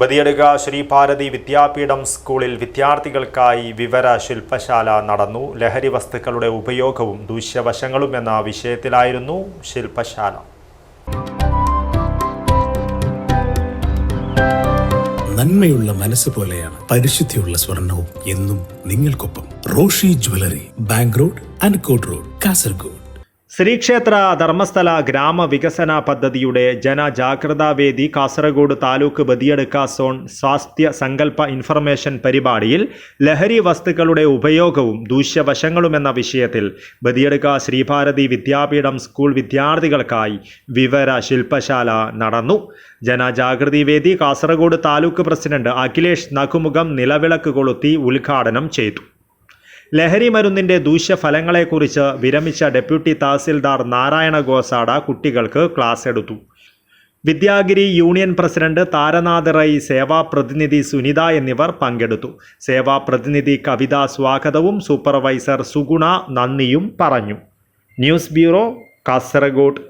ബദിയടുക ശ്രീഭാരതി വിദ്യാപീഠം സ്കൂളിൽ വിദ്യാർത്ഥികൾക്കായി വിവര ശില്പശാല നടന്നു. ലഹരി വസ്തുക്കളുടെ ഉപയോഗവും ദൂഷ്യവശങ്ങളും എന്ന വിഷയത്തിലായിരുന്നു ശില്പശാല. നന്മയുള്ള മനസ്സ് പോലെയാണ് പരിശുദ്ധിയുള്ള സ്വർണവും എന്നും നിങ്ങൾക്കൊപ്പം Roshi jewellery bank road Ankot road Kasaragod. Shri Kshetra Dharmasthala ഗ്രാമവികസന പദ്ധതിയുടെ ജനജാഗ്രതാ വേദി കാസർഗോഡ് താലൂക്ക് ബദിയടുക്ക സോൺ സ്വാസ്ഥ്യ സങ്കല്പ ഇൻഫർമേഷൻ പരിപാടിയിൽ ലഹരി വസ്തുക്കളുടെ ഉപയോഗവും ദൂഷ്യവശങ്ങളും എന്ന വിഷയത്തിൽ ബദിയടുക്ക ശ്രീഭാരതി വിദ്യാപീഠം സ്കൂൾ വിദ്യാർത്ഥികൾക്കായി വിവര ശില്പശാല നടന്നു. ജനജാഗൃതി വേദി കാസർഗോഡ് താലൂക്ക് പ്രസിഡന്റ് അഖിലേഷ് നഖുമുഖം നിലവിളക്ക് കൊളുത്തി ഉദ്ഘാടനം ചെയ്തു. ലഹരി മരുന്നിന്റെ ദൂഷ്യഫലങ്ങളെക്കുറിച്ച് വിരമിച്ച ഡെപ്യൂട്ടി തഹസിൽദാർ നാരായണ ഗോസാഡ കുട്ടികൾക്ക് ക്ലാസ് എടുത്തു. വിദ്യാഗിരി യൂണിയൻ പ്രസിഡന്റ് താരനാഥ് റൈ സേവാ പ്രതിനിധി സുനിത എന്നിവർ പങ്കെടുത്തു. സേവാ പ്രതിനിധി കവിത സ്വാഗതവും സൂപ്പർവൈസർ സുഗുണ നന്ദിയും പറഞ്ഞു. News bureau Kasaragod.